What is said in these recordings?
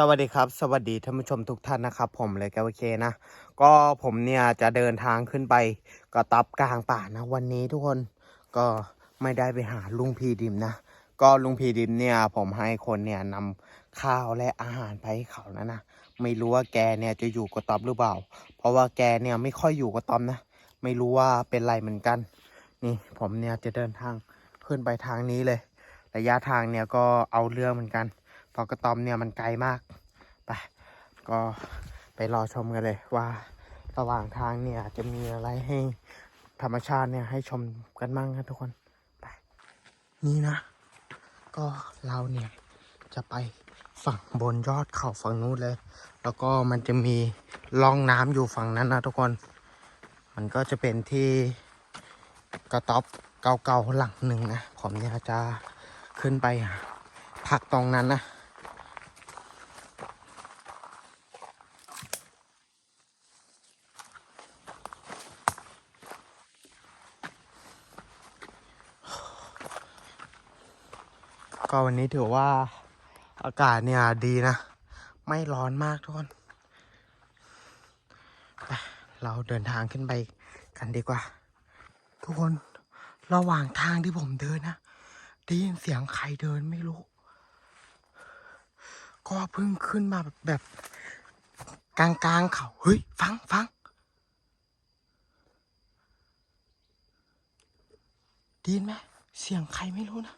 สวัสดีครับ สวัสดีท่านผู้ชมทุกท่านนะครับ ผมเลยแกวเคนะ ก็ผมเนี่ยจะเดินทางขึ้นไปกระตับกลางป่านะ วันนี้ทุกคนก็ไม่ได้ไปหาลุงพีดิมนะ ก็ลุงพีดิมเนี่ยผมให้คนเนี่ยนำข้าวและอาหารไปให้เขานะนะไม่รู้ว่าแกเนี่ยจะอยู่กระต๊อบหรือเปล่า เพราะว่าแกเนี่ยไม่ค่อยอยู่กระต๊อบนะ ไม่รู้ว่าเป็นไรเหมือนกัน นี่ผมเนี่ยจะเดินทางขึ้นไปทางนี้เลย ระยะทางเนี่ยก็เอาเรื่องเหมือนกัน เพราะกระตอบเนี่ยมันไกลมากไปก็ไปรอชมกันเลยว่าระหว่างทางเนี่ยจะมีอะไรให้ธรรมชาติเนี่ยให้ชมกันมั่งนะทุกคนไปนี่นะ ก็เราเนี่ยจะไปฝั่งบนยอดเขาฝั่งนู้นเลย แล้วก็มันจะมีร่องน้ำอยู่ฝั่งนั้นนะทุกคน มันก็จะเป็นที่กระต๊อบเก่าๆหลังหนึ่งนะ ผมเนี่ยจะขึ้นไปพักตรงนั้นนะ ก็วันนี้ถือว่าอากาศเนี่ยดีนะ ไม่ร้อนมากทุกคนไปเราเดินทางขึ้นไปกันดีกว่า ทุกคนระหว่างทางที่ผมเดินนะได้ยินเสียงใครเดินไม่รู้ ก็เพิ่งขึ้นมาแบบแบบกลางๆเขาเฮ้ย ฟังฟังไดีนไหมเสียงใครไม่รู้นะ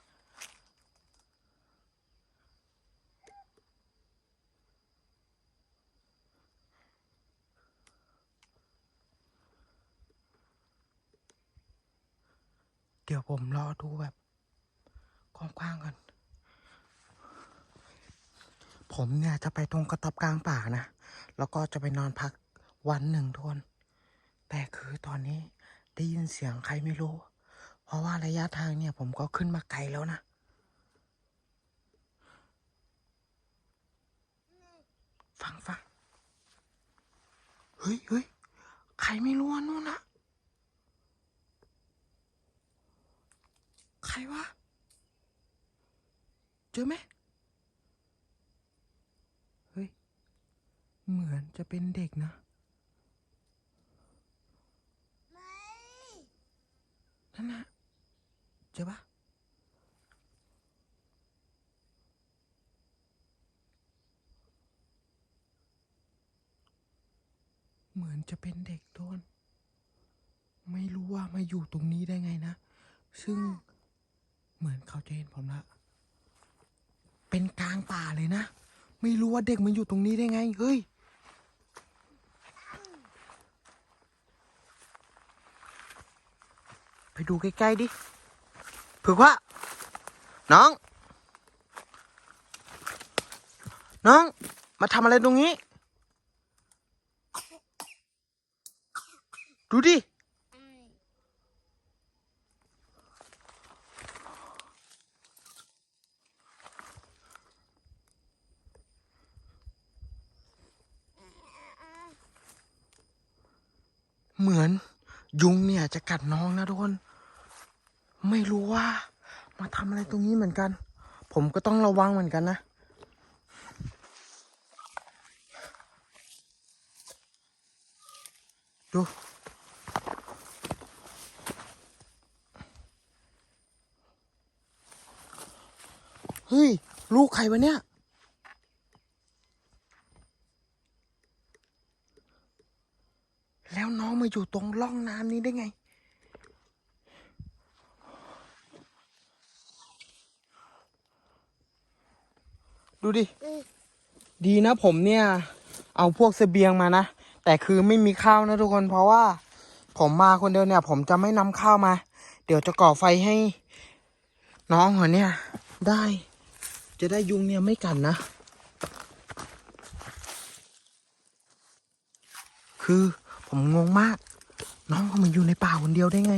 เดี๋ยวผมรอดูแบบกว้างๆก่อน ผมเนี่ยจะไปตรงกระต๊อบกลางป่านะ แล้วก็จะไปนอนพักวันหนึ่งทุกคนแต่คือตอนนี้ได้ยินเสียงใครไม่รู้ เพราะว่าระยะทางเนี่ยผมก็ขึ้นมาไกลแล้วนะฟังฟังเฮ้ยเฮ้ยใครไม่รู้นู่นนะ ใค รวะ เจอไหมเฮ้ย เหมือนจะเป็นเด็กนะนั่นนะเจอปะเหมือนจะเป็นเด็กโดนไม่รู้ว่ามาอยู่ตรงนี้ได้ไงนะ ซึ่ง เหมือนเขาจะเห็นผมละ เป็นกลางป่าเลยนะ ไม่รู้ว่าเด็กมันอยู่ตรงนี้ได้ไง เฮ้ย ไปดูใกล้ๆดิเผือว่า น้อง น้อง มาทำอะไรตรงนี้ ดูดิ เหมือนยุงเนี่ยจะกัดน้องนะทุกคน ไม่รู้ว่า มาทำอะไรตรงนี้เหมือนกัน ผมก็ต้องระวังเหมือนกันนะ ดูเฮ้ย ลูกใครวะเนี่ย แล้วน้อง มาอยู่ตรงร่องน้ำนี้ได้ไง ดูดิ ดีนะผมเนี่ย เอาพวกเสบียงมานะ แต่คือไม่มีข้าวนะทุกคน เพราะว่า ผมมาคนเดียวเนี่ย ผมจะไม่นำข้าวมา เดี๋ยวจะก่อไฟให้ น้องเหรอเนี่ย ได้ จะได้ยุงเนี่ยไม่กัดนนะ คือ ผมงงมาก น้องเขามาอยู่ในป่าคนเดียวได้ไง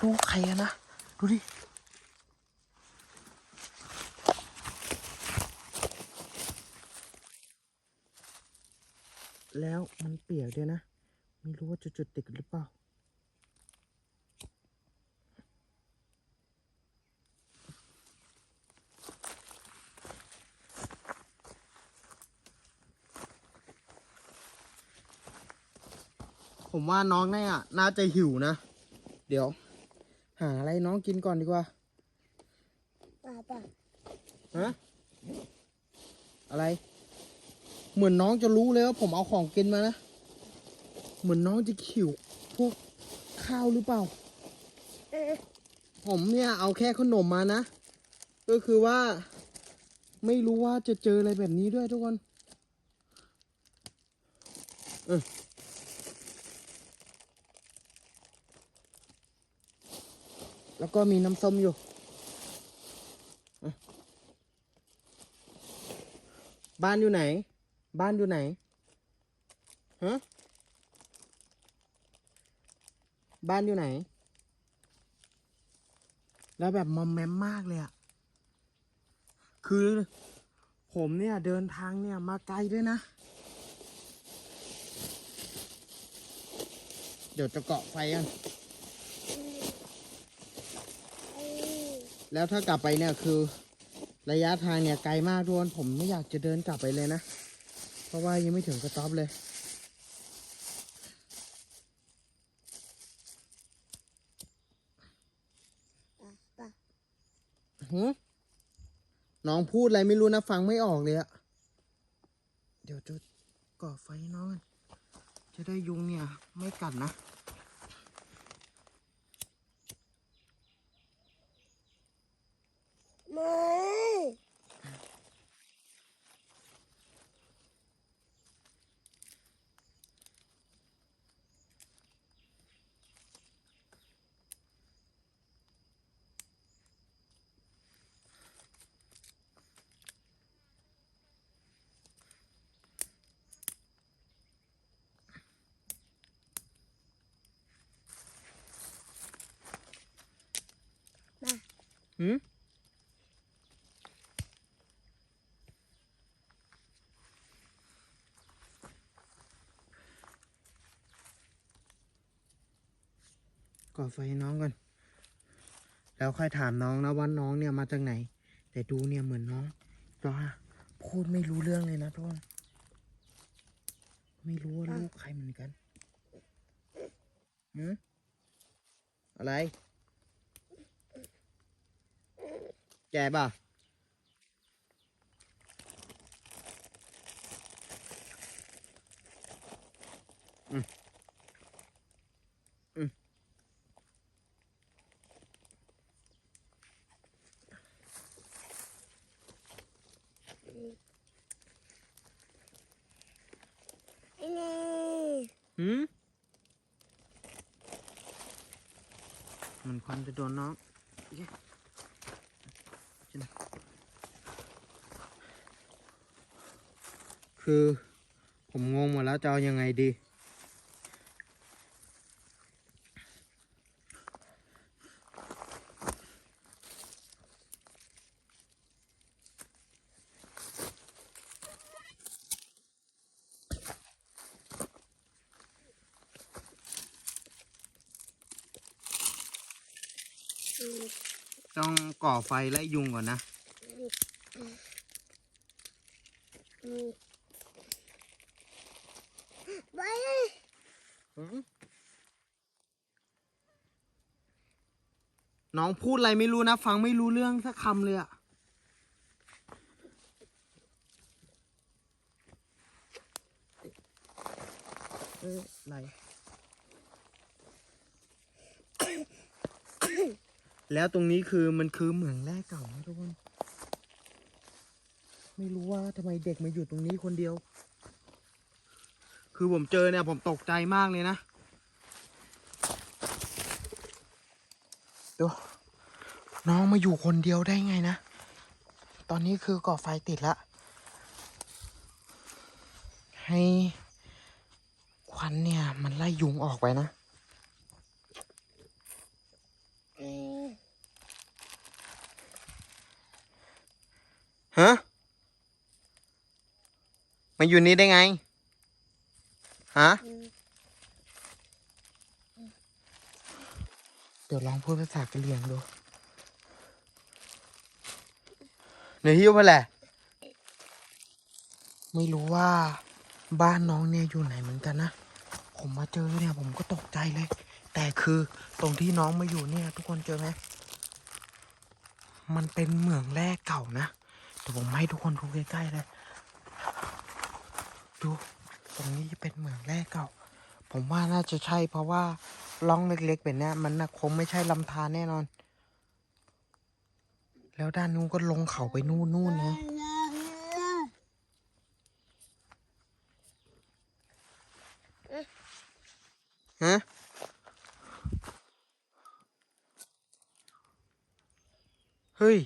ลูกใครอะนะ ดูดิ แล้วมันเปียกด้วยนะ ไม่รู้ว่าจะจุดติดหรือเปล่า ผมว่าน้องเนี่ยน่าจะหิวนะ เดี๋ยว หาอะไรน้องกินก่อนดีกว่าป่าป่าฮะอะไร เหมือนน้องจะรู้เลยว่าผมเอาของกินมานะ เหมือนน้องจะขิวพวกข้าวหรือเปล่า เอ๊ะผมเนี่ยเอาแค่ขนมมานะ ก็คือว่า ไม่รู้ว่าจะเจออะไรแบบนี้ด้วยทุกคน เออ แล้วก็มีน้ำส้มอยู่ บ้านอยู่ไหน บ้านอยู่ไหนฮะบ้านอยู่ไหน แล้วแบบมอมแมมมากเลยอะคือผมเนี่ยเดินทางเนี่ยมาไกลด้วยนะ เดี๋ยวจะเกาะไฟกัน เอ๊ะ แล้วถ้ากลับไปเนี่ยคือระยะทางเนี่ยไกลมากทุกคนผมไม่อยากจะเดินกลับไปเลยนะ เพราะว่ายังไม่ถึงสต็อปเลยป่าป่าหือน้องพูดอะไรไม่รู้นะฟังไม่ออกเลยอะเดี๋ยวจะก่อไฟให้น้องกันจะได้ยุงเนี่ย ไม่กัดนะ ไม่หื ไฟน้องก่อน แล้วค่อยถามน้องนะว่าน้องเนี่ยมาจากไหน แต่ดูเนี่ยเหมือนน้องป้าพูดไม่รู้เรื่องเลยนะทุกคนไม่รู้ว่าลูกใครเหมือนกันหืมอะไร แกป่ะ อืม อืม ไอ้นี่ หืมมันควันจะโดนน้องโอเคชินะ คือ ผมงงหมดแล้วจะเอายังไงดีอืมต้องก่อไฟไล่ยุงก่อนนะ อืมไป น้องพูดอะไรไม่รู้นะ ฟังไม่รู้เรื่องสักคำเลยอะเอ้ยอะไรแล้วตรงนี้คือมันคือเหมืองแร่เก่านะทุกคน ไม่รู้ว่าทำไมเด็กมาอยู่ตรงนี้คนเดียว คือผมเจอเนี่ยผมตกใจมากเลยนะ ดูน้องมาอยู่คนเดียวได้ไงนะ ตอนนี้คือก่อไฟติดละ ให้ควันเนี่ย มันไล่ยุงออกไปนะเอ๊ะฮะมาอยู่นี่ได้ไง ฮะ อืม เดี๋ยวลองพูดภาษากะเหรี่ยงดูเดี๋ยวหิ้วมาแหละ ไม่รู้ว่าบ้านน้องเนี่ยอยู่ไหนเหมือนกันนะ ผมมาเจอเนี่ยผมก็ตกใจเลย แต่คือตรงที่น้องมาอยู่เนี่ย ทุกคนเจอไหม มันเป็นเหมืองแร่เก่านะเดี๋ยวผมให้ทุกคนดูใกล้ๆเลย ดู ตรงนี้เป็นเหมืองแร่เก่า ผมว่าน่าจะใช่เพราะว่า ร่องเล็กๆแบบนี้มันนะคงไม่ใช่ลำธารแน่นอน แล้วด้านนู้นก็ลงเขาไปนู่นนู่นนะฮะเฮ้ย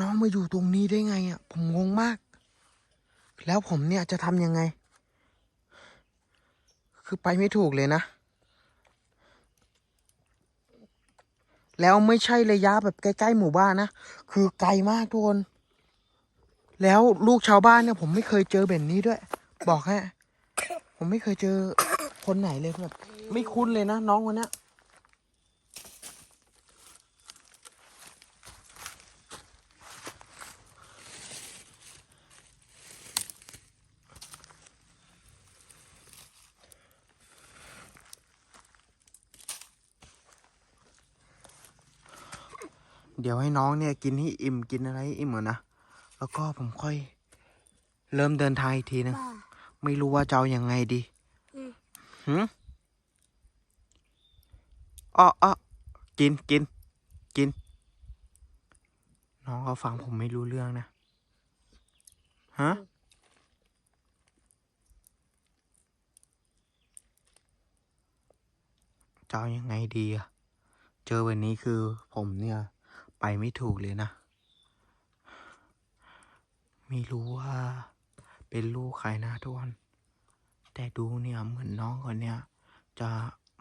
น้องมาอยู่ตรงนี้ได้ไงอะ ผมงงมาก แล้วผมเนี่ยจะทำยังไง คือไปไม่ถูกเลยนะ แล้วไม่ใช่ระยะแบบใกล้ๆหมู่บ้านนะ คือไกลมากทุกคน แล้วลูกชาวบ้านเนี่ยผมไม่เคยเจอแบบนี้ด้วย บอกให้ผมไม่เคยเจอคนไหนเลยแบบไม่คุ้นเลยนะน้องคนเนี้ เดี๋ยวให้น้องเนี่ยกินให้อิ่มกินอะไรให้อิ่มก่อนนะ แล้วก็ผมค่อย เริ่มเดินทางอีกทีนึงบ้าไม่รู้ว่าจะเอาอยัางไงดีอืมหืมอ้ออ้อกินกิน กิน น้องเขาฟังผมไม่รู้เรื่องนะ ฮะ จะเอายังไงดีอะ เจอวันนี้คือผมเนี่ย ไปไม่ถูกเลยนะ ไม่รู้ว่าเป็นลูกใครนะทุกคนแต่ดูเนี่ยเหมือนน้องคนเนี้ยจะ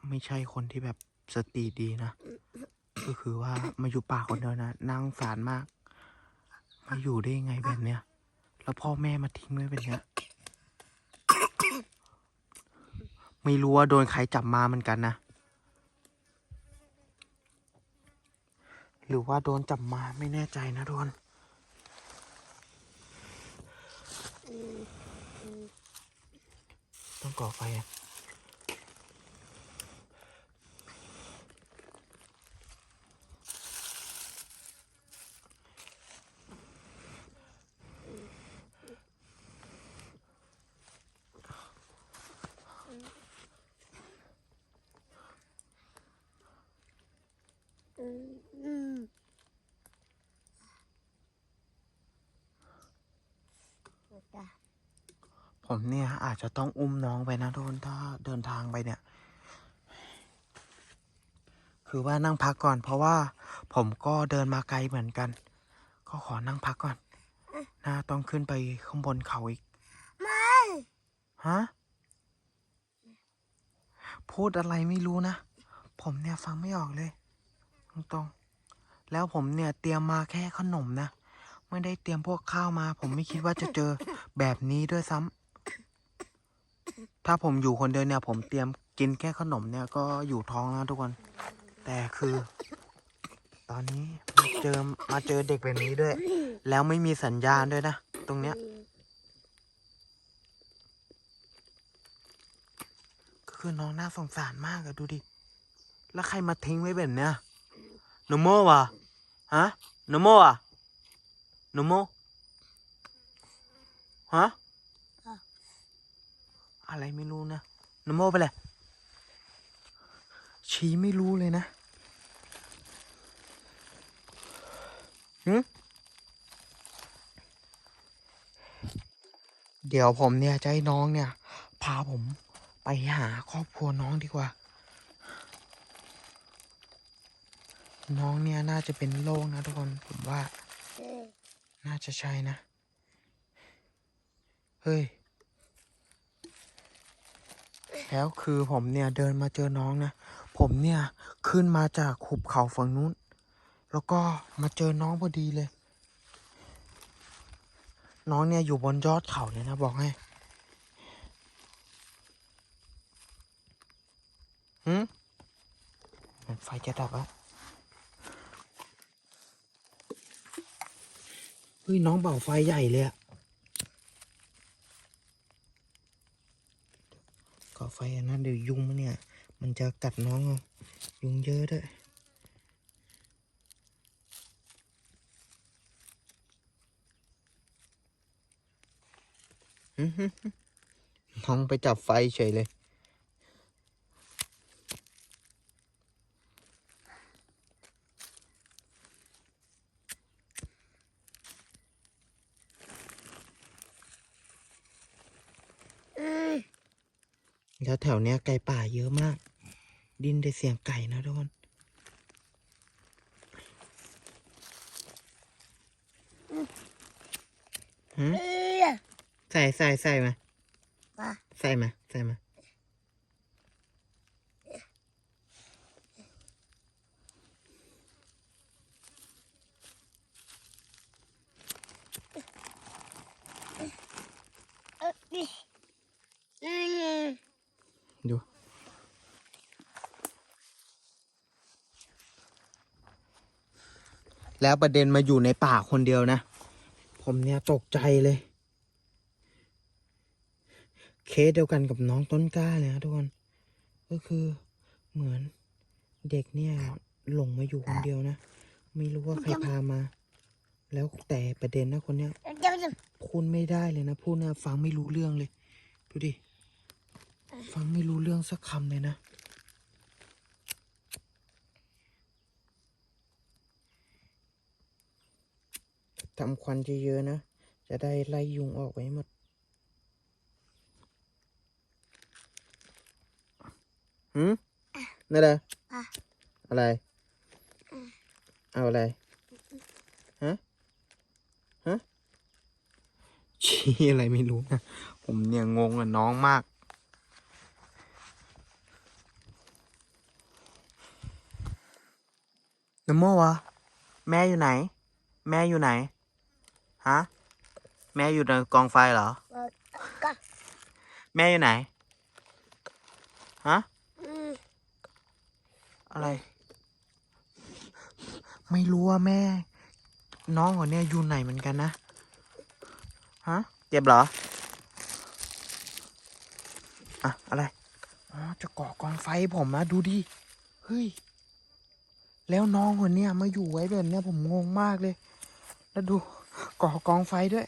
ไม่ใช่คนที่แบบสติดีนะ ก็คือว่ามาอยู่ป่าคนเดียวนะนั่งสารมาก มาอยู่ได้ยังไงแบบเนี้ย แล้วพ่อแม่มาทิ้งไว้แบบเนี้ย ไม่รู้ว่าโดนใครจับมาเหมือนกันนะ หรือว่าโดนจับมาไม่แน่ใจนะทุกคนต้องก่อไฟอะ อืมอืมจ้ะ ผมเนี่ยอาจจะต้องอุ้มน้องไปนะทุกคนถ้าเดินทางไปเนี่ย คือว่านั่งพักก่อน เพราะว่าผมก็เดินมาไกลเหมือนกัน ก็ขอนั่งพักก่อนน่าต้องขึ้นไปข้างบนเขาอีก ไม่ฮะพูดอะไรไม่รู้นะ ผมเนี่ยฟังไม่ออกเลย ตรงๆ แล้วผมเนี่ยเตรียมมาแค่ขนมนะ ไม่ได้เตรียมพวกข้าวมา ผมไม่คิดว่าจะเจอแบบนี้ด้วยซ้ำ ถ้าผมอยู่คนเดียวเนี่ย ผมเตรียมกินแค่ขนมเนี่ยก็อยู่ท้องแล้วทุกคน แต่คือ ตอนนี้มาเจอมาเจอเด็กแบบนี้ด้วย แล้วไม่มีสัญญาณด้วยนะ ตรงเนี้ยก็คือน้องน่าสงสารมากอะดูดิ แล้วใครมาทิ้งไว้แบบเนี้ยโนโมวะฮะโนโมวะโนโมฮะ อะไรไม่รู้นะโนโมไปเลยชี้ไม่รู้เลยนะหึเดี๋ยวผมเนี่ยจะให้น้องเนี่ย พาผมไปหาครอบครัวน้องดีกว่า น้องเนี่ยน่าจะเป็นโรคนะทุกคนผมว่า น่าจะใช่นะ เฮ้ย แล้วคือผมเนี่ยเดินมาเจอน้องนะ ผมเนี่ยขึ้นมาจากหุบเขาฝั่งนู้น แล้วก็มาเจอน้องพอดีเลย น้องเนี่ยอยู่บนยอดเขาเลยนะบอกให้หืมไฟจะดับอะเฮ้ยน้องเป่าไฟใหญ่เลยอะก็า ไฟอันนั้นเดี๋ยวยุงมันเนี่ย มันจะกัดน้องเอายุงเยอะด้วยน้องไปจับไฟเฉยเลย อืม แล้วแถวเนี้ยไก่ป่าเยอะมาก ดินได้เสียงไก่นะทุกคนหืมเออใส่ใส่ใส่มามาใส่มาใส่มาเออนี่อืม ดู แล้วประเด็นมาอยู่ในป่าคนเดียวนะ ผมเนี่ยตกใจเลย เคสเดียวกันกับน้องต้นกล้าเลยนะทุกคน ก็คือเหมือนเด็กเนี่ยหลงมาอยู่คนเดียวนะ ไม่รู้ว่าใครพามา แล้วแต่ประเด็นนะคนเนี้ยพูดไม่ได้เลยนะพูดนะฟังไม่รู้เรื่องเลย ดูดิ ฟังไม่รู้เรื่องสักคำเลยนะ ทำควันเยอะๆนะ จะได้ไล่ยุงออกไปให้หมด หืมนั่นแหละอะอะไร เอาอะไร ฮะ ฮะ ชี้อะไรไม่รู้นะ ผมเนี่ยงงกับน้องมากนโมวะ แม่อยู่ไหน แม่อยู่ไหน ฮะ แม่อยู่ในกองไฟเหรอเออก็แม่อยู่ไหน ฮะอืมอะไร ไม่รู้ว่าแม่ น้องคนเนี้ยอยู่ไหนเหมือนกันนะ ฮะ เจ็บเหรออะอะไร อ๋อ จะก่อกองไฟให้ผมนะดูดิ เฮ้ยแล้วน้องคนเนี้ยมาอยู่ไว้แบบเนี้ยผมงงมากเลย แล้วดู ก่อกองไฟด้วย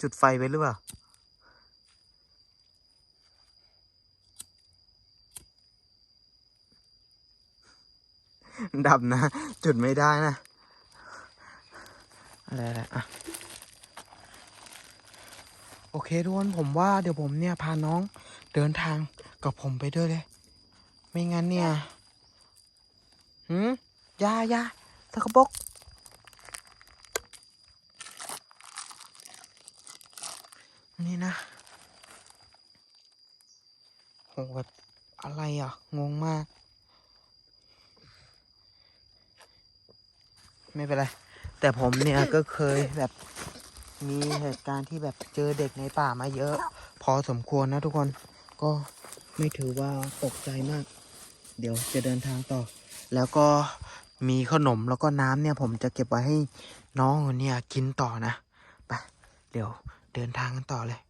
จุดไฟไว้หรือเปล่าดับนะ จุดไม่ได้นะ อะไรอะไรอะ โอเคทุกคนผมว่าเดี๋ยวผมเนี่ย พาน้อง เดินทางกับผมไปด้วยเลย ไม่งั้นเนี่ยหืมยายาตะกบกนี่นะโหแบบอะไรอะ งงมาก ไม่เป็นไร แต่ผมเนี่ยก็เคยแบบมีเหตุการณ์ที่แบบเจอเด็กในป่ามาเยอะ พอสมควรนะทุกคน ก็ไม่ถือว่าตกใจมาก เดี๋ยวจะเดินทางต่อ แล้วก็มีขนมแล้วก็น้ำเนี่ย ผมจะเก็บไว้ให้น้องคนเนี่ยกินต่อนะ ไป เดี๋ยวเดินทางกันต่อเลย